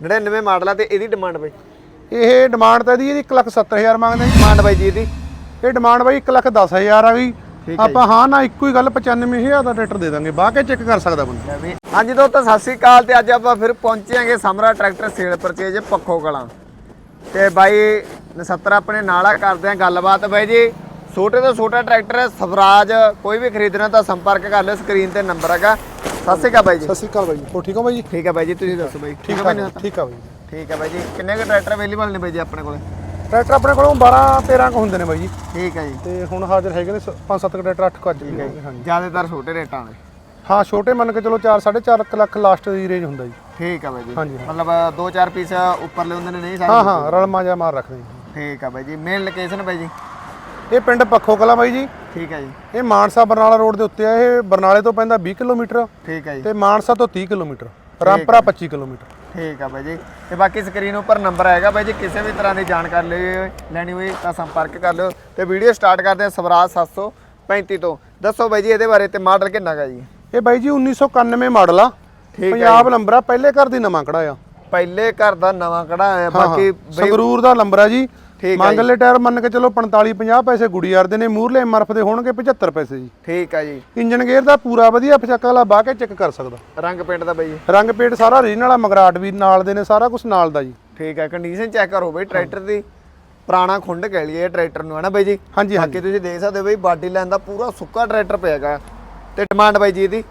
99 model ਆ ਤੇ ਇਹਦੀ ਡਿਮਾਂਡ ਬਾਈ? ਇਹ ਡਿਮਾਂਡ ਤਾਂ ਇਹਦੀ ਇਹਦੀ 170000 ਮੰਗਦੇ ਜੀ ਡਿਮਾਂਡ ਬਾਈ ਜੀ ਇਹਦੀ। ਇਹ ਡਿਮਾਂਡ ਬਾਈ 110000 ਆ ਗਈ ਠੀਕ ਹੈ ਆਪਾਂ ਹਾਂ ਨਾ ਇੱਕੋ ਹੀ ਗੱਲ 95000 ਦਾ ਟਰੈਕਟਰ ਦੇ ਦਾਂਗੇ। ਕੇ ਚੈੱਕ ਕਰ ਸਕਦਾ ਬੰਦਾ। ਹਾਂਜੀ ਦੋਸਤੋ ਸਤਿ ਸ੍ਰੀ ਅਕਾਲ ਤੇ ਅੱਜ ਆਪਾਂ ਫਿਰ ਪਹੁੰਚੇਾਂਗੇ Samra tractor sale purchase Pakho Kalan. ਤੇ ਬਾਈ 79 ਆਪਣੇ ਨਾਲ ਆ ਕਰਦੇ ਆ ਗੱਲਬਾਤ। ਬਾਈ ਜੀ ਛੋਟੇ ਤੋਂ ਛੋਟਾ ਟਰੈਕਟਰ ਸਵਰਾਜ। ਕੋਈ ਵੀ ਖਰੀਦਣਾ ਤਾਂ ਸੰਪਰਕ ਕਰ ਲਿਓ ਸਕਰੀਨ ਤੇ ਨੰਬਰ ਹੈਗਾ। ਸਤਿ ਸ੍ਰੀ ਅਕਾਲ ਬਾਈ ਜੀ। ਸਤਿ ਸ਼੍ਰੀ ਅਕਾਲ ਬਾਈ ਹੋ ਠੀਕ ਹੋ ਬਾਈ ਜੀ? ਠੀਕ ਹੈ ਬਾਈ ਜੀ ਤੁਸੀਂ ਦੱਸੋ ਬਾਈ ਠੀਕ ਬਾਈ ਆ ਜੀ? ਠੀਕ ਆ ਬਾਈ ਠੀਕ ਹੈ ਬਾਈ ਜੀ ਕਿੰਨੇ ਕੁ ਟਰੈਕਟਰ ਅਵੇਲੇਬਲ ਨੇ ਬਾਈ ਜੀ ਆਪਣੇ ਕੋਲੇ? ਟਰੈਕਟਰ ਆਪਣੇ ਕੋਲੋਂ 12 13 ਕੁ ਹੁੰਦੇ ਨੇ ਬਾਈ ਜੀ। ਠੀਕ ਹੈ ਜੀ। ਤੇ ਹੁਣ ਹਾਜ਼ਰ ਹੈਗੇ ਨੇ 5-7 ਟਰੈਕਟਰ 8 ਕੁ ਅੱਜ ਵੀ ਹੈ ਜੀ। ਜ਼ਿਆਦਾਤਰ ਛੋਟੇ ਰੇਟਾਂ ਦੇ ਹਾਂ ਛੋਟੇ ਮੰਨ ਕੇ ਚਲੋ 4 4.5 ਲੱਖ ਲਾਸਟ ਦੀ ਰੇਂਜ ਹੁੰਦਾ ਜੀ। ਠੀਕ ਹੈ ਬਾਈ ਜੀ। ਮਤਲਬ 2-4 ਪੀਸ ਉੱਪਰਲੇ ਹੁੰਦੇ ਨੇ ਨਹੀਂ ਸਾਰੇ ਹਾਂ ਹਾਂ ਰਲਮਾ ਜਾ ਮਾਰ ਰੱਖਦੇ ਜੀ ਠੀਕ ਹੈ ਬਾਈ ਜੀ ਮੇਨ ਲੋਕੇਸ਼ਨ ਬਾਈ ਜੀ? ਇਹ ਪਿੰਡ ਪੱਖੋ ਕਲਾ ਬਾਈ ਜੀ। ਠੀਕ ਹੈ ਜੀ। ਇਹ ਮਾਨਸਾ ਬਰਨਾਲਾ ਰੋਡ ਦੇ ਉੱਤੇ ਆ ਇਹ ਬਰਨਾਲੇ ਤੋਂ ਪੈਂਦਾ 20 ਕਿਲੋਮੀਟਰ। ਠੀਕ ਹੈ ਜੀ। ਤੇ ਮਾਨਸਾ ਤੋਂ 30 ਕਿਲੋਮੀਟਰ। ਰਾਮਪੁਰਾ 25 ਕਿਲੋਮੀਟਰ। ਠੀਕ ਆ ਬਾਈ ਜੀ। ਤੇ ਬਾਕੀ ਸਕਰੀਨ ਉੱਪਰ ਨੰਬਰ ਆਏਗਾ ਬਾਈ ਜੀ ਕਿਸੇ ਵੀ ਤਰ੍ਹਾਂ ਦੀ ਜਾਣਕਾਰੀ ਲਈ ਲੈਣੀ ਹੋਈ ਤਾਂ ਸੰਪਰਕ ਕਰ ਲਿਓ। ਤੇ ਵੀਡੀਓ ਸਟਾਰਟ ਕਰਦੇ ਹਾਂ ਸਵਰਾਜ 735 ਤੋਂ। ਦੱਸੋ ਬਾਈ ਜੀ ਇਹਦੇ ਬਾਰੇ ਤੇ ਮਾਡਲ ਕਿੰਨਾ ਗਾ ਜੀ? ਇਹ ਬਾਈ ਜੀ 1991 ਮਾਡਲ ਆ। ਠੀਕ ਹੈ ਪੰਜਾਬ ਨੰਬਰ ਆ ਪਹਿਲੇ ਘਰ ਦੀ ਨਵਾਂ ਕਢਾਇਆ ਪਹਿਲੇ ਘਰ ਦਾ ਨਵਾਂ ਕਢਾਇਆ ਹੈ, ਬਾਕੀ ਸੰਗਰੂਰ ਦਾ ਨੰਬਰ ਆ ਜੀ। ਠੀਕ ਹੈ ਮੰਗਲੇ ਟਾਇਰ ਮੰਨ ਕੇ ਚਲੋ 45 50 ਪੈਸੇ ਗੁੜੀਆਰ ਦੇ ਨੇ ਮੂਰਲੇ ਐਮਆਰਐਫ ਦੇ ਹੋਣਗੇ 75 ਪੈਸੇ ਜੀ। ਠੀਕ ਆ ਜੀ। ਇੰਜਨ ਗੇਅਰ ਦਾ ਪੂਰਾ ਵਧੀਆ ਫਚਕ ਵਾਲਾ ਬਾਹ ਕੇ ਚੈੱਕ ਕਰ ਸਕਦਾ। ਰੰਗ ਪੇਂਟ ਦਾ ਬਾਈ। ਰੰਗ ਪੇਟ ਸਾਰਾ ਰੀਜਨਲ ਵਾਲਾ ਮਗਰਾਟ ਵੀ ਨਾਲ ਦੇ ਨੇ ਸਾਰਾ ਕੁਝ ਨਾਲ ਦਾ ਜੀ। ਠੀਕ ਆ ਕੰਡੀਸ਼ਨ ਚੈੱਕ ਕਰੋ ਬਾਈ ਟਰੈਕਟਰ ਦੀ ਪੁਰਾਣਾ ਖੁੰਡ ਕਹਿ ਲਈਏ ਟਰੈਕਟਰ ਨੂੰ ਹੈ ਨਾ ਬਾਈ ਜੀ? ਹਾਂਜੀ ਹਾਂਜੀ। ਬਾਕੀ ਤੁਸੀਂ ਦੇਖ ਸਕਦੇ ਹੋ ਬਾਈ ਬਾਡੀ ਲਾਈਨ ਦਾ ਪੂਰਾ ਸੁੱਕਾ ਟਰੈਕਟਰ ਪਿਆਗਾ ਤੇ ਡਿਮਾਂਡ ਬਾਈ ਜੀ ਇਹਦੀ?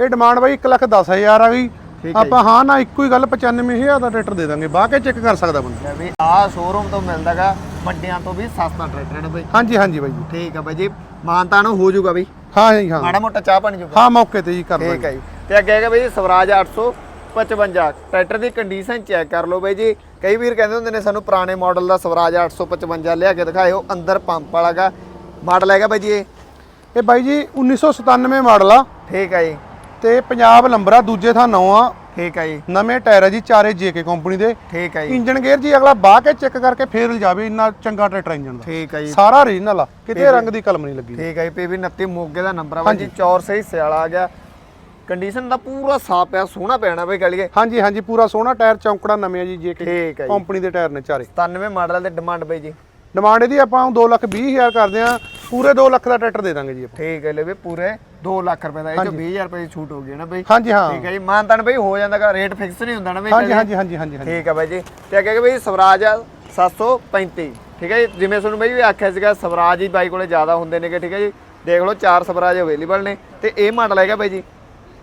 ਇਹ ਡਿਮਾਂਡ ਬਾਈ 1 ਲੱਖ 10000 ਆ ਗਈ ਹੈ ਆਪਾਂ ਹਾਂ ਨਾ ਇੱਕੋ ਹੀ ਗੱਲ 95000 ਦਾ ਟਰੈਕਟਰ ਦੇ ਦਾਂਗੇ ਬਾਹ ਕੇ ਚੈੱਕ ਕਰ ਸਕਦਾ ਬੰਦਾ। ਲੈ ਵੀ ਆਹ ਸ਼ੋਰੂਮ ਤੋਂ ਮਿਲਦਾਗਾ ਵੱਡਿਆਂ ਤੋਂ ਵੀ ਸਸਤਾ ਟਰੈਕਟਰ ਹੈ ਬਾਈ। ਹਾਂਜੀ ਹਾਂਜੀ ਬਾਈ ਜੀ। ਠੀਕ ਆ ਬਾਈ ਜੀ ਮਾਨਤਾ ਨੂੰ ਹੋ ਜਾਊਗਾ ਬਈ। ਹਾਂ ਜੀ ਹਾਂ। ਮਾੜਾ ਮੋਟਾ ਚਾਹ ਪਾਣੀ ਜਾਊਗਾ। ਹਾਂ ਮੌਕੇ ਤੇ ਜੀ ਕਰ ਠੀਕ ਦਾਂਗੇ ਹੈ ਜੀ। ਤੇ ਅੱਗੇ ਹੈਗਾ ਬਾਈ ਜੀ ਸਵਰਾਜ 855 ਟਰੈਕਟਰ ਦੀ ਕੰਡੀਸ਼ਨ ਚੈੱਕ ਕਰ ਲਓ ਬਾਈ ਜੀ। ਕਈ ਵੀਰ ਕਹਿੰਦੇ ਹੁੰਦੇ ਨੇ ਸਾਨੂੰ ਪੁਰਾਣੇ ਮਾਡਲ ਦਾ ਸਵਰਾਜ 855 ਲਿਆ ਕੇ ਦਿਖਾਇਓ ਅੰਦਰ ਪੰਪ ਵਾਲਾਗਾ ਮਾਡਲ ਹੈਗਾ ਬਾਈ ਜੀ ਇਹ। ਇਹ ਬਾਈ ਜੀ 1997 ਮਾਡਲ ਆ। ਠੀਕ ਹੈ ਜੀ। ਤੇ ਪੰਜਾਬ ਨੰਬਰ ਆ ਦੂਜੇ ਥਾਂ ਨੌ ਆ ਠੀਕ ਹੈ ਜੀ। ਨਵੇਂ ਟਾਇਰ ਆ ਜੀ ਚਾਰੇ ਜੇਕੇ ਕੰਪਨੀ ਦੇ। ਠੀਕ ਹੈ ਜੀ। ਇੰਜਨ ਗੇਅਰ ਜੀ ਅਗਲਾ ਬਾਹ ਕੇ ਚੈੱਕ ਕਰਕੇ ਫੇਰ ਲਿਜਾਵੇ ਇੰਨਾ ਚੰਗਾ ਟਰੈਕਟਰ ਇੰਜਨ ਦਾ। ਠੀਕ ਹੈ ਜੀ। ਸਾਰਾ ਰੀਜਨਲ ਆ ਕਿਤੇ ਰੰਗ ਦੀ ਕਲਮ ਨਹੀਂ ਲੱਗੀ। ਠੀਕ ਹੈ ਜੀ ਪੀਵੀ 29 ਮੋਗੇ ਦਾ ਨੰਬਰ ਆ ਬਾਈ ਜੀ ਚੌਰ ਸਹੀ ਸਿਆਲਾ ਆ ਗਿਆ। ਕੰਡੀਸ਼ਨ ਦਾ ਪੂਰਾ ਸਾਫ਼ ਆ ਸੋਹਣਾ ਪੈਣਾ ਬਈ ਗਲੀਏ। ਹਾਂਜੀ ਹਾਂਜੀ ਪੂਰਾ ਸੋਹਣਾ ਟਾਇਰ ਚੌਂਕੜਾ ਨਵੇਂ ਆ ਜੀ ਜੇਕੇ ਕੰਪਨੀ ਦੇ ਟਾਇਰ ਨੇ ਚਾਰੇ। 97 ਮਾਡਲ ਦੇ ਡਿਮਾਂਡ ਬਈ ਜੀ। ਡਿਮਾਂਡ ਇਹਦੀ ਆਪਾਂ 2 ਲੱਖ 20 ਹਜ਼ਾਰ ਕਰਦੇ ਆ। ਪੂਰੇ 2 ਲੱਖ ਦਾ ਟਰੈਕਟਰ ਦੇ ਦਾਂਗੇ ਜੀ ਆਪਾਂ। ਠੀਕ ਹੈ ਲੈ ਵੀ ਪੂਰੇ 2 ਲੱਖ ਰੁਪਏ ਦਾ। ਇਹ ਚੋਂ 20000 ਰੁਪਏ ਦੀ ਛੂਟ ਹੋ ਗਈ ਹੈ ਨਾ ਬਈ। ਹਾਂਜੀ ਹਾਂ। ਠੀਕ ਹੈ ਜੀ ਮਾਨਤਾਨ ਬਈ ਹੋ ਜਾਂਦਾਗਾ ਰੇਟ ਫਿਕਸ ਨਹੀਂ ਹੁੰਦਾ ਨਾ ਬਈ। ਹਾਂਜੀ ਹਾਂਜੀ ਹਾਂਜੀ ਹਾਂਜੀ। ਠੀਕ ਹੈ ਬਾਈ ਜੀ। ਤੇ ਅੱਗੇ ਕਿ ਬਈ ਸਵਰਾਜ ਆ 735 ਠੀਕ ਹੈ ਜੀ ਜਿਵੇਂ ਤੁਹਾਨੂੰ ਬਈ ਵੀ ਆਖਿਆ ਸੀਗਾ ਸਵਰਾਜ ਹੀ ਬਾਈ ਕੋਲੇ ਜ਼ਿਆਦਾ ਹੁੰਦੇ ਨੇਗੇ ਠੀਕ ਹੈ ਜੀ। ਦੇਖ ਲਓ ਚਾਰ ਸਵਰਾਜ ਅਵੇਲੇਬਲ ਨੇ। ਤੇ ਇਹ ਮਾਡਲ ਹੈਗਾ ਬਾਈ ਜੀ।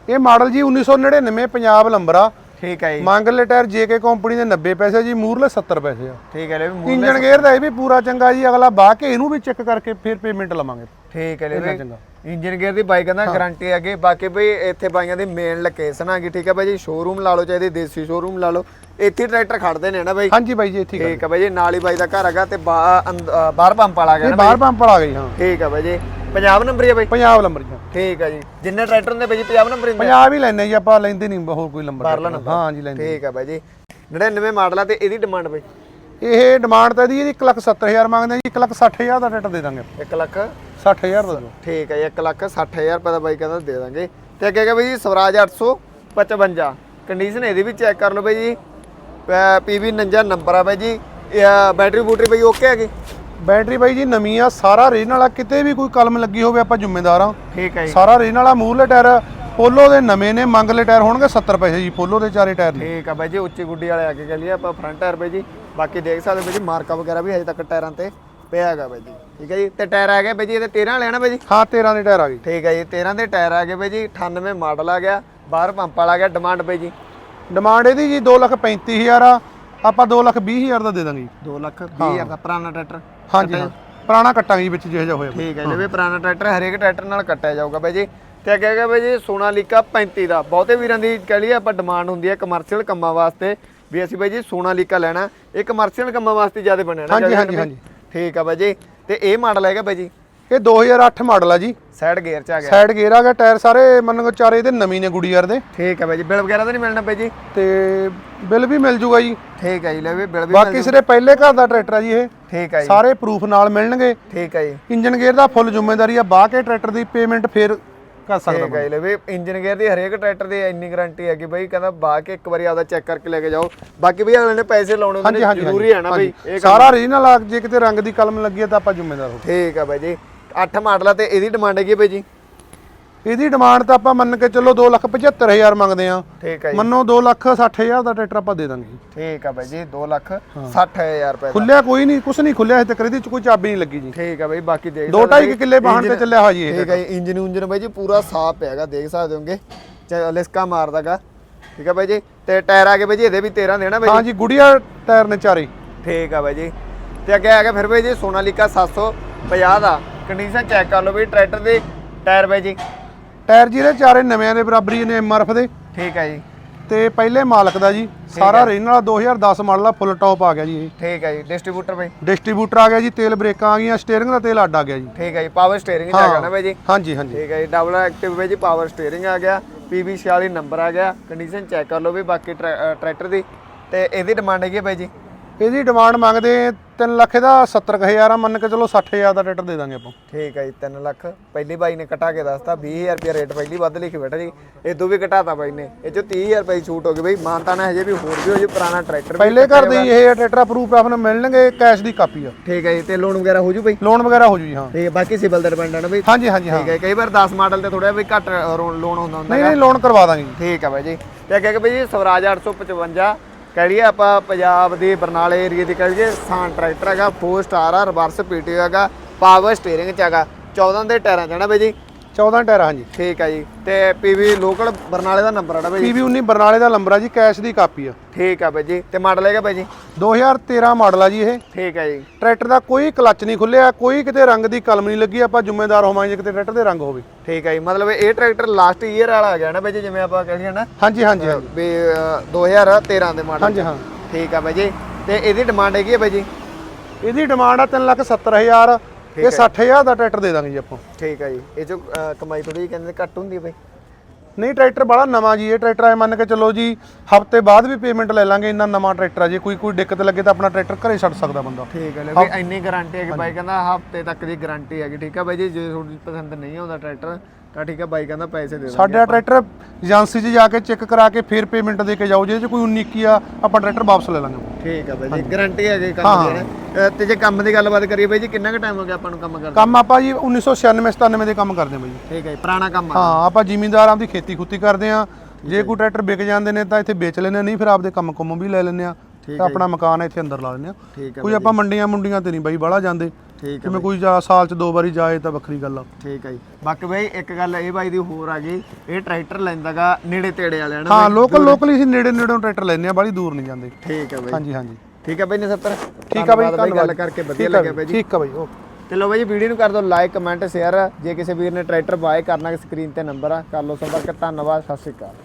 ਇਹ ਮਾਡਲ ਜੀ 1999 ਪੰਜਾਬ ਨੰਬਰ ਆ ਠੀਕ ਹੈ ਜੀ। ਮੰਗਲੇ ਟਾਇਰ ਜੇਕੇ ਕੰਪਨੀ ਦੇ 90 ਪੈਸੇ ਜੀ ਮੂਰਲੇ 70 ਪੈਸੇ ਆ। ਠੀਕ ਹੈ ਲੈ ਵੀ ਇੰਜਨ ਗੇਅਰ ਦਾ ਇਹ ਵੀ ਪੂਰਾ ਚੰਗਾ ਜੀ ਅਗਲਾ ਬਾਹ ਕੇ ਇਹਨੂੰ ਵੀ ਚੈੱਕ ਕਰਕੇ ਫਿਰ ਪੇਮੈਂਟ ਲਵਾਂਗੇ। ਠੀਕ ਹੈ ਲੈ ਵੀ ਚੰਗਾ। ਇੰਜਨ ਗੇਅਰ ਦੀ ਬਾਈਕ ਦਾ ਗਾਰੰਟੀ ਹੈਗੀ ਬਾਕੀ ਬਈ ਇੱਥੇ ਬਾਈਆਂ ਦੀ ਮੇਨ ਲੋਕੇਸ਼ਨ ਹੈਗੀ ਠੀਕ ਹੈ ਬਾਈ ਜੀ? ਸ਼ੋਰੂਮ ਲਾ ਲਓ ਚਾਹੇ ਦੇਸੀ ਸ਼ੋਰੂਮ ਲਾ ਲਓ। ਇੱਥੇ ਹੀ ਟਰੈਕਟਰ ਖੜਦੇ ਨੇ ਨਾ ਬਾਈ? ਹਾਂਜੀ ਬਾਈ ਜੀ ਇੱਥੇ ਹੀ ਠੀਕ ਹੈ ਬਾਈ ਜੀ ਨਾਲ ਹੀ ਬਾਈ ਦਾ ਘਰ ਹੈਗਾ ਤੇ ਬਾਹਰ ਪੰਪ ਵਾਲਾ ਹੈਗਾ ਨਾ ਬਾਹਰ ਪੰਪ ਵਾਲਾ ਗਈ ਹਾਂ। ਠੀਕ ਹੈ ਬਾਈ ਜੀ। ਪੰਜਾਬ ਨੰਬਰ ਹੀ ਹੈ ਬਾਈ? ਪੰਜਾਬ ਨੰਬਰ ਜੀ ਠੀਕ ਹੈ ਜੀ। ਜਿੰਨੇ ਟਰੈਕਟਰ ਹੁੰਦੇ ਬਾਈ ਜੀ ਪੰਜਾਬ ਨੰਬਰ ਹੀ ਹੁੰਦੇ ਪੰਜਾਬ ਹੀ ਲੈਣੇ ਜੀ ਆਪਾਂ ਲੈਂਦੇ ਨਹੀਂ ਹੋਰ ਕੋਈ ਨੰਬਰ ਹਾਂ ਜੀ ਲੈਂਦੇ ਠੀਕ ਹੈ ਬਾਈ ਜੀ। 99 ਮਾਡਲ ਆ ਤੇ ਇਹਦੀ ਡਿਮਾਂਡ ਬਾਈ? ਇਹ ਡਿਮਾਂਡ ਤਾਂ ਇਹਦੀ 1 ਲੱਖ 70000 ਮੰਗਦੇ ਆ ਜੀ 1 ਲੱਖ 60000 ਦਾ ਟਰੈਕਟਰ ਦੇ ਦਾਂਗੇ 1 ਲੱਖ 60000 ਦਾ ਠੀਕ ਹੈ 1 ਲੱਖ 60000 ਰੁਪਏ ਦਾ ਬਾਈ ਕਹਿੰਦਾ ਦੇ ਦਾਂਗੇ। ਤੇ ਅੱਗੇ ਹੈਗਾ ਬਾਈ ਜੀ ਸਵਰਾਜ 855 ਕੰਡੀਸ਼ਨ ਇਹਦੀ ਵੀ ਚੈੱਕ ਕਰ ਲਓ ਬਾਈ ਜੀ। ਪੀਵੀ 49 ਨੰਬਰ ਆ ਬਾਈ ਜੀ। ਬੈਟਰੀ ਬੂਟਰੀ ਬਾਈ ਓਕੇ ਹੈਗੀ? ਬੈਟਰੀ ਬਾਈ ਜੀ ਨਵੀਂ ਆ ਸਾਰਾ ਰੀਜਨਲ ਆ ਕਿਤੇ ਵੀ ਕੋਈ ਕਲਮ ਲੱਗੀ ਹੋਵੇ ਆਪਾਂ ਜ਼ਿੰਮੇਦਾਰ ਆ। ਠੀਕ ਹੈ ਜੀ। ਸਾਰਾ ਰੀਜਨਲ ਆ ਮੂਰਲੇ ਟਾਇਰ ਪੋਲੋ ਦੇ ਨਵੇਂ ਨੇ ਮੰਗਲੇ ਟਾਇਰ ਹੋਣਗੇ 70 ਪੈਸੇ ਜੀ ਪੋਲੋ ਦੇ ਚਾਰੇ ਟਾਇਰ ਨੇ। ਠੀਕ ਆ ਬਾਈ ਜੀ ਉੱਚੀ ਗੁੱਡੀ ਵਾਲੇ ਆ ਕੇ ਕਹ ਲਈਏ ਆਪਾਂ ਫਰੰਟ ਟਾਇਰ ਬਾਈ ਜੀ। ਬਾਕੀ ਦੇਖ ਸਕਦੇ ਹੋ ਜੀ ਮਾਰਕਾ ਵਗੈਰਾ ਵੀ ਹਜੇ ਤੱਕ ਟਾਇਰਾਂ ਤੇ ਪਿਆ ਹੈਗਾ ਬਾਈ ਜੀ। ਠੀਕ ਹੈ ਜੀ ਤੇ ਟਾਇਰ ਆ ਗਏ ਬਾਈ ਜੀ ਇਹਦੇ 13 ਲੈਣਾ ਬਾਈ ਜੀ? ਹਾਂ 13 ਦੇ ਟਾਇਰ ਆ ਗਈ ਠੀਕ ਹੈ ਜੀ 13 ਦੇ ਟਾਇਰ ਆ ਗਏ ਬਾਈ ਜੀ 98 ਮਾਡਲ ਆ ਗਿਆ ਬਾਹਰ ਪੰਪ ਵਾਲਾ ਗਿਆ ਡਿਮਾਂਡ ਬਾਈ ਜੀ। ਡਿਮਾਂਡ ਇਹਦੀ ਜੀ 2 ਲੱਖ 35000 ਆ ਆਪਾਂ 2 ਲੱਖ 20000 ਦਾ ਦੇ ਦਾਂਗੇ ਜੀ। 2 ਲੱਖ 20000 ਦਾ ਪੁਰਾਣਾ ਟਰੈਕਟਰ। ਹਾਂਜੀ ਪੁਰਾਣਾ ਕੱਟਾਂਗੇ ਵਿੱਚ ਜਿਹੋ ਜਿਹਾ ਹੋਇਆ ਠੀਕ ਹੈ ਜੀ ਵੀ ਪੁਰਾਣਾ ਟਰੈਕਟਰ ਹਰੇਕ ਟਰੈਕਟਰ ਨਾਲ ਕੱਟਿਆ ਜਾਊਗਾ ਬਾਈ ਜੀ। ਤੇ ਅੱਗੇ ਹੈਗਾ ਬਾਈ ਜੀ ਸੋਨਾਲੀਕਾ 35 ਦਾ। ਬਹੁਤੇ ਵੀਰਾਂ ਦੀ ਕਹ ਲਈਏ ਆਪਾਂ ਡਿਮਾਂਡ ਹੁੰਦੀ ਹੈ ਕਮਰਸ਼ੀਅਲ ਕੰਮਾਂ ਵਾਸਤੇ। ਵੀ ਅਸੀਂ ਬਾਈ ਜੀ ਸੋਨਾਲੀਕਾ ਲੈਣਾ ਇਹ ਕਮਰਸ਼ੀਅਲ ਕੰਮਾਂ ਵਾਸਤੇ ਜ਼ਿਆਦਾ ਬਣਿਆ ਨਾ ਹਾਂਜੀ, ਹਾਂਜੀ। ਠੀਕ ਆ ਬਾਈ ਜੀ ਤੇ ਇਹ ਮਾਡਲ ਹੈਗਾ ਬਾਈ ਜੀ? ਇਹ 2008 ਮਾਡਲ ਆ ਜੀ। ਸਾਈਡ ਗੇਅਰ ਚ ਆ ਗਿਆ। ਸਾਈਡ ਗੇਅਰ ਆ ਗਿਆ ਟਾਇਰ ਸਾਰੇ ਮੰਨੋ ਚਾਰੇ ਇਹਦੇ ਨਵੀਂ ਨੇ ਗੁੜੀਆਰ ਦੇ। ਠੀਕ ਹੈ ਬਾਈ ਜੀ ਬਿਲ ਵਗੈਰਾ ਤਾਂ ਨਹੀਂ ਮਿਲਣਾ ਬਾਈ ਜੀ? ਤੇ ਬਿੱਲ ਵੀ ਮਿਲ ਜੂਗਾ ਜੀ। ਠੀਕ ਹੈ ਜੀ ਲੈ ਵੀ ਬਿਲ ਵੀ ਬਾਕੀ ਸਿਰੇ ਪਹਿਲੇ ਘਰ ਦਾ ਟਰੈਕਟਰ ਆ ਜੀ ਇਹ। ਠੀਕ ਹੈ ਜੀ। ਸਾਰੇ ਪ੍ਰੂਫ ਨਾਲ ਮਿਲਣਗੇ। ਠੀਕ ਹੈ ਜੀ। ਇੰਜਨ ਗੇਅਰ ਦਾ ਫੁੱਲ ਜ਼ਿੰਮੇਵਾਰੀ ਆ ਬਾਹ ਕੇ ਟਰੈਕਟਰ ਦੀ ਪੇਮੈਂਟ ਫਿਰ ਕਰ ਸਕਦਾ ਠੀਕ ਹੈ ਜੀ ਲੈ ਵੀ ਇੰਜਨ ਗੇਅਰ ਦੀ ਹਰੇਕ ਟਰੈਕਟਰ ਦੀ ਇੰਨੀ ਗਾਰੰਟੀ ਹੈ ਕਿ ਬਈ ਕਹਿੰਦਾ ਬਾ ਕੇ ਇੱਕ ਵਾਰੀ ਆਪਦਾ ਚੈੱਕ ਕਰਕੇ ਲੈ ਕੇ ਜਾਓ। ਬਾਕੀ ਵੀ ਅਗਲੇ ਨੇ ਪੈਸੇ ਲਾਉਣੇ ਹੁੰਦੇ ਨੇ ਜ਼ਰੂਰੀ ਹੈ ਨਾ ਬਈ। ਇਹ ਸਾਰਾ ਰੀਜਨਲ ਆ ਜੇ ਕਿਤੇ ਰੰਗ ਦੀ ਕਲਮ ਲੱਗੀ ਹੈ ਤਾਂ ਆਪਾਂ ਜ਼ਿੰਮੇਦਾਰ ਹੋ ਠੀਕ ਹੈ ਬਾਈ ਜੀ 8 ਮਾਡਲ ਤੇ ਇਹਦੀ ਡਿਮਾਂਡ ਹੈਗੀ ਬਾਈ ਜੀ? ਇਹਦੀ ਡਿਮਾਂਡ ਤਾਂ ਆਪਾਂ ਮੰਨ ਕੇ ਚੱਲੋ 275000 ਮੰਗਦੇ ਆ ਠੀਕ ਹੈ ਜੀ। ਮੰਨੋ 260000 ਦਾ ਟਰੈਕਟਰ ਆਪਾਂ ਦੇ ਦਾਂਗੇ। ਠੀਕ ਹੈ ਬਾਈ ਜੀ 2 ਲੱਖ 60000 ਰੁਪਏ ਦਾ। ਖੁੱਲਿਆ ਕੋਈ ਨਹੀਂ ਕੁਛ ਨਹੀਂ ਖੁੱਲਿਆ ਹਜੇ ਤੱਕ ਇਹਦੇ ਚ ਕੋਈ ਚਾਬੀ ਨਹੀਂ ਲੱਗੀ ਜੀ। ਠੀਕ ਹੈ ਬਾਈ ਬਾਕੀ ਦੇਖ ਦੋ ਸਕਦੇ ਢਾਈ ਜੀ। ਕੁ ਕਿੱਲੇ ਵਾਹਣ ਤੇ ਚੱਲਿਆ ਹੋਇਆ ਜੀ ਇਹ ਠੀਕ ਹੈ ਜੀ ਇੰਜਨ ਉਂਜਨ ਬਾਈ ਜੀ ਪੂਰਾ ਸਾਫ਼ ਹੈਗਾ ਦੇਖ ਸਕਦੇ ਹੋਗੇ। ਲਿਸਕਾ ਮਾਰਦਾਗਾ। ਠੀਕ ਹੈ ਬਾਈ ਜੀ ਤੇ ਟਾਇਰ ਆ ਕੇ ਬਾਈ ਜੀ ਇਹਦੇ ਵੀ 13 ਦੇਣਾ ਬਾਈ ਹਾਂ ਜੀ। ਗੁੜੀਆ ਟਾਇਰ ਨੇ ਚਾਰੇ। ਠੀਕ ਆ ਬਾਈ ਜੀ ਤੇ ਅੱਗੇ ਆ ਗਿਆ ਫਿਰ ਬਾਈ ਜੀ ਸੋਨਾਲੀਕਾ 750 ਦਾ। ਕੰਡੀਸ਼ਨ ਚੈੱਕ ਕਰ ਲਓ ਬਈ ਟਰੈਕਟਰ ਦੇ ਟਾਇਰ ਬਾਈ ਜੀ। ਟਾਇਰ ਜੀ ਇਹਦੇ ਚਾਰੇ ਨਵਿਆਂ ਦੇ ਬਰਾਬਰੀ ਨੇ ਐਮਆਰਐਫ ਦੇ। ਠੀਕ ਹੈ ਜੀ। ਤੇ ਪਹਿਲੇ ਮਾਲਕ ਦਾ ਜੀ ਸਾਰਾ ਰੀਜਨਲ ਵਾਲਾ 2010 ਮਾਡਲ ਆ ਫੁੱਲ ਟੌਪ ਆ ਗਿਆ ਜੀ ਇਹ। ਠੀਕ ਹੈ ਜੀ ਡਿਸਟ੍ਰੀਬਿਊਟਰ ਬਾਈ। ਡਿਸਟ੍ਰੀਬਿਊਟਰ ਆ ਗਿਆ ਜੀ ਤੇਲ ਬ੍ਰੇਕਾਂ ਆ ਗਈਆਂ ਸਟੀਅਰਿੰਗ ਦਾ ਤੇਲ ਅੱਡ ਆ ਗਿਆ ਜੀ। ਠੀਕ ਹੈ ਜੀ ਪਾਵਰ ਸਟੀਅਰਿੰਗ ਆ ਗਿਆ ਨਾ ਬਾਈ ਜੀ। ਹਾਂਜੀ ਹਾਂਜੀ। ਠੀਕ ਹੈ ਜੀ ਡਬਲ ਐਕਟਿਵ ਬਾਈ ਜੀ ਪਾਵਰ ਸਟੀਅਰਿੰਗ ਆ ਗਿਆ PB 46 ਨੰਬਰ ਆ ਗਿਆ ਕੰਡੀਸ਼ਨ ਚੈੱਕ ਕਰ ਲਓ ਵੀ ਬਾਕੀ ਟਰੈਕਟਰ ਦੀ। ਤੇ ਇਹਦੀ ਡਿਮਾਂਡ ਹੈਗੀ ਬਾਈ ਜੀ? ਇਹਦੀ ਡਿਮਾਂਡ ਮੰਗਦੇ 3 ਲੱਖ ਦਾ 70000 ਆ ਮੰਨ ਕੇ ਚਲੋ 60000 ਦਾ ਟਰੈਕਟਰ ਦੇ ਦਾਂਗੇ ਆਪਾਂ। ਠੀਕ ਹੈ ਜੀ 3 ਲੱਖ। ਪਹਿਲੀ ਬਾਈ ਨੇ ਘਟਾ ਕੇ ਦੱਸਤਾ 20000 ਰੁਪਏ ਰੇਟ ਪਹਿਲੀ ਵੱਧ ਲਿਖੀ ਬੈਠਾ ਜੀ। ਇਦੋਂ ਵੀ ਘਟਾਤਾ ਬਾਈ ਨੇ। ਇਹ ਚੋਂ 30000 ਰੁਪਏ ਦੀ ਛੂਟ ਹੋ ਗਈ ਬਾਈ। ਮਾਨਤਾ ਨਾ ਹਜੇ ਵੀ ਹੋਰ ਵੀ ਹੋ ਜੀ ਪੁਰਾਣਾ ਟਰੈਕਟਰ ਪਹਿਲੇ ਘਰ ਦੇ ਇਹ ਟਰੈਕਟਰ ਅਪਰੂਵ ਪ੍ਰਾਫਨ ਮਿਲਣਗੇ ਕੈਸ਼ ਦੀ ਕਾਪੀ ਆ। ਠੀਕ ਹੈ ਜੀ ਤੇ ਲੋਨ ਵਗੈਰਾ ਹੋ ਜੂ ਬਾਈ? ਲੋਨ ਵਗੈਰਾ ਹੋ ਜੂ ਜੀ ਹਾਂ। ਹੈ ਬਾਕੀ ਸਿਬਲ ਤੇ ਡਿਪੈਂਡ ਹੈ ਨਾ ਬਾਈ। ਹਾਂਜੀ ਹਾਂਜੀ ਹਾਂ। ਠੀਕ ਹੈ ਕਈ ਵਾਰ 10 ਮਾਡਲ ਤੇ ਥੋੜਾ ਵੀ ਘੱਟ ਲੋਨ ਹੁੰਦਾ ਹੁੰਦਾ ਨਹੀਂ ਨਹੀਂ ਲੋਨ ਕਰਵਾ ਦਾਂਗੇ ਠੀਕ ਹੈ ਬਾਈ ਜੀ। ਤੇ ਅੱਗੇ ਕਿ ਬਾਈ ਜੀ ਸਵਰਾਜ 855 ਕਹਿ ਲਈਏ ਆਪਾਂ ਪੰਜਾਬ ਦੇ ਬਰਨਾਲੇ ਏਰੀਆ ਦੀ ਕਹਿ ਲਈਏ ਸਾਨ ਟਰੈਕਟਰ ਹੈਗਾ 4 ਸਟਾਰ ਆ ਰਿਵਰਸ ਪੀਟੀਓ ਹੈਗਾ ਪਾਵਰ ਸਟੀਅਰਿੰਗ ਚ ਹੈਗਾ। 14 ਦੇ ਟਾਇਰਾਂ ਚ ਨਾ ਬਾਈ ਜੀ? 14 ਟਾਇਰ ਹਾਂਜੀ। ਠੀਕ ਹੈ ਜੀ। ਤੇ ਪੀਵੀ ਲੋਕਲ ਬਰਨਾਲੇ ਦਾ ਨੰਬਰ ਨਾ ਬਾਈ? ਜੀ ਪੀਵੀ 19 ਬਰਨਾਲੇ ਦਾ ਨੰਬਰ ਆ ਜੀ ਕੈਸ਼ ਦੀ ਕਾਪੀ ਆ। ਠੀਕ ਹੈ ਬਾਈ ਜੀ। ਤੇ ਮਾਡਲ ਹੈਗਾ ਬਾਈ ਜੀ? 2013 ਮਾਡਲ ਆ ਜੀ ਇਹ। ਠੀਕ ਹੈ ਜੀ। ਟਰੈਕਟਰ ਦਾ ਕੋਈ ਕਲੱਚ ਨਹੀਂ ਖੁੱਲਿਆ ਕੋਈ ਕਿਤੇ ਰੰਗ ਦੀ ਕਲਮ ਨਹੀਂ ਲੱਗੀ ਆਪਾਂ ਜ਼ਿੰਮੇਦਾਰ ਹੋਵਾਂਗੇ ਕਿਤੇ ਟਰੈਕਟਰ ਦੇ ਰੰਗ ਹੋਵੇ। ਠੀਕ ਹੈ ਜੀ। ਮਤਲਬ ਇਹ ਟਰੈਕਟਰ ਲਾਸਟ ਈਅਰ ਵਾਲਾ ਆ ਗਿਆ ਨਾ ਬਾਈ ਜੀ ਜਿਵੇਂ ਆਪਾਂ ਕਹਿੰਦੇ ਨਾ? ਹਾਂਜੀ ਹਾਂਜੀ ਵੀ ਅ, 2013 ਦੇ ਮਾਡਲ ਹਾਂਜੀ ਹਾਂ। ਠੀਕ ਹੈ ਬਾਈ ਜੀ। ਤੇ ਇਹਦੀ ਡਿਮਾਂਡ ਹੈਗੀ ਹੈ ਬਾਈ ਜੀ? ਇਹਦੀ ਡਿਮਾਂਡ ਆ 370000 ਇਹ 60000 ਦਾ ਟਰੈਕਟਰ ਦੇ ਦਾਂਗੇ ਜੀ ਆਪਾਂ। ਠੀਕ ਹੈ ਜੀ। ਇਹ ਅ, ਕਮਾਈ ਥੋੜੀ ਕਹਿੰਦੇ ਘੱਟ ਹੁੰਦੀ ਹੈ ਬਾਈ। ਨਹੀਂ ਟਰੈਕਟਰ ਬੜਾ ਨਵਾਂ ਜੀ ਇਹ ਟਰੈਕਟਰ ਐ ਮੰਨ ਕੇ ਚੱਲੋ ਜੀ ਹਫ਼ਤੇ ਬਾਅਦ ਵੀ ਪੇਮੈਂਟ ਲੈ ਲਾਂਗੇ ਇੰਨਾ ਨਵਾਂ ਟਰੈਕਟਰ ਆ ਜੇ। ਕੋਈ ਕੋਈ ਦਿੱਕਤ ਲੱਗੇ ਤਾਂ ਆਪਣਾ ਟਰੈਕਟਰ ਘਰੇ ਛੱਡ ਸਕਦਾ ਬੰਦਾ। ਠੀਕ ਹੈ ਲੈ ਵੀ ਇੰਨੀ ਗਾਰੰਟੀ ਹੈ ਕਿ ਬਾਈ ਕਹਿੰਦਾ ਹਫ਼ਤੇ ਤੱਕ ਦੀ ਗਾਰੰਟੀ ਹੈਗੀ ਠੀਕ ਹੈ ਬਾਈ ਜੀ ਜੇ ਤੁਹਾਨੂੰ ਪਸੰਦ ਨਹੀਂ ਆਉਂਦਾ ਟਰੈਕਟਰ ਤਾਂ ਠੀਕ ਹੈ ਬਾਈ ਕਹਿੰਦਾ ਪੈਸੇ ਦੇ ਦਾਂਗੇ ਸਾਡਾ ਟਰੈਕਟਰ ਏਜੰਸੀ 'ਚ ਜਾ ਕੇ ਚੈੱਕ ਕਰਾ ਕੇ ਫਿਰ ਪੇਮੈਂਟ ਦੇ ਕੇ ਜਾਓ ਜੇ 'ਚ ਕੋਈ 19 ਕੀ ਆ ਆਪਾਂ ਟਰੈਕਟਰ ਵਾਪਸ ਲੈ ਲਾਂਗੇ। ਠੀਕ ਹੈ ਬਾਈ ਜੀ ਗਾਰੰਟੀ ਹੈਗੀ ਕੰਮ ਦੀ ਨਾ? ਅ, ਤੇ ਜੇ ਕੰਮ ਦੀ ਗੱਲਬਾਤ ਕਰੀਏ ਬਾਈ ਜੀ ਕਿੰਨਾ ਕੁ ਟਾਈਮ ਹੋ ਗਿਆ ਆਪਾਂ ਨੂੰ ਕੰਮ ਕਰਦੇ ਕੰਮ ਆਪਾਂ ਜੀ 1996 97 ਦੇ ਕੰਮ ਕਰਦੇ ਹਾਂ ਬਾਈ ਜੀ। ਠੀਕ ਹੈ ਜੀ ਪੁਰਾਣਾ ਕੰਮ ਆ। ਹਾਂ ਆਪਾਂ ਜ਼ਿਮੀਂਦਾਰਾਂ ਦੀ ਖੇਤੀ ਖੁੱਤੀ ਕਰਦੇ ਆ ਜੇ ਕੋਈ ਟਰੈਕਟਰ ਵਿਕ ਜਾਂਦੇ ਨੇ ਤਾਂ ਇੱਥੇ ਵੇਚ ਲੈਂਦੇ ਆ ਨਹੀਂ ਫਿਰ ਆਪਦੇ ਕੰਮ ਕੁੰਮ ਵੀ ਲੈ ਲੈਂਦੇ ਆ ਤਾਂ ਆਪਣਾ ਮਕਾਨ ਇੱਥੇ ਅੰਦਰ ਲਾ ਲੈਂਦੇ ਆ ਠੀਕ ਹੈ ਕੋਈ ਆਪਾਂ ਮੰਡੀਆਂ ਮੁੰਡੀਆਂ ਤੇ ਨਹੀਂ ਬਾਈ ਬਾਹਲਾ ਜਾਂਦੇ। ਠੀਕ ਹੈ ਜਿਵੇਂ ਕੋਈ ਜਾ ਸਾਲ 'ਚ ਦੋ ਵਾਰੀ ਜਾਏ ਤਾਂ ਵੱਖਰੀ ਗੱਲ ਆ। ਠੀਕ ਹੈ ਜੀ। ਬਾਕੀ ਬਾਈ ਇੱਕ ਗੱਲ ਇਹ ਬਾਈ ਦੀ ਹੋਰ ਆ ਗਈ ਇਹ ਟਰੈਕਟਰ ਲੈਂਦਾਗਾ ਨੇੜੇ ਤੇੜੇ ਵਾਲਿਆਂ ਨੇ ਹਾਂ ਲੋਕਲ ਲੋਕਲ ਹੀ ਅਸੀਂ ਨੇੜੇ ਨੇੜੋਂ ਟਰੈਕਟਰ ਲੈਂਦੇ ਆ ਬਾਹਲੀ ਦੂਰ ਨਹੀਂ ਜਾਂਦੇ। ਠੀਕ ਹੈ ਬਾਈ। ਹਾਂਜੀ ਹਾਂਜੀ। ਠੀਕ ਹੈ ਬਾਈ ਨੇ 70 ਠੀਕ ਆ ਬਾਈ ਗੱਲ ਧੰਨਵਾਦ। ਕਰਕੇ ਵਧੀਆ ਠੀਕ ਆ ਲੱਗਿਆ ਬਾਈ ਜੀ ਠੀਕ ਆ ਬਾਈ ਓਕੇ। ਚਲੋ ਬਾਈ ਜੀ ਵੀਡੀਓ ਨੂੰ ਕਰ ਦਿਓ ਲਾਈਕ ਕਮੈਂਟ ਸ਼ੇਅਰ। ਜੇ ਕਿਸੇ ਵੀਰ ਨੇ ਟਰੈਕਟਰ ਬਾਏ ਕਰਨਾ ਸਕਰੀਨ ਤੇ ਨੰਬਰ ਆ। ਕਰ ਲਓ ਸੰਪਰਕ। ਧੰਨਵਾਦ ਸਤਿ ਸ਼੍ਰੀ ਅਕਾਲ।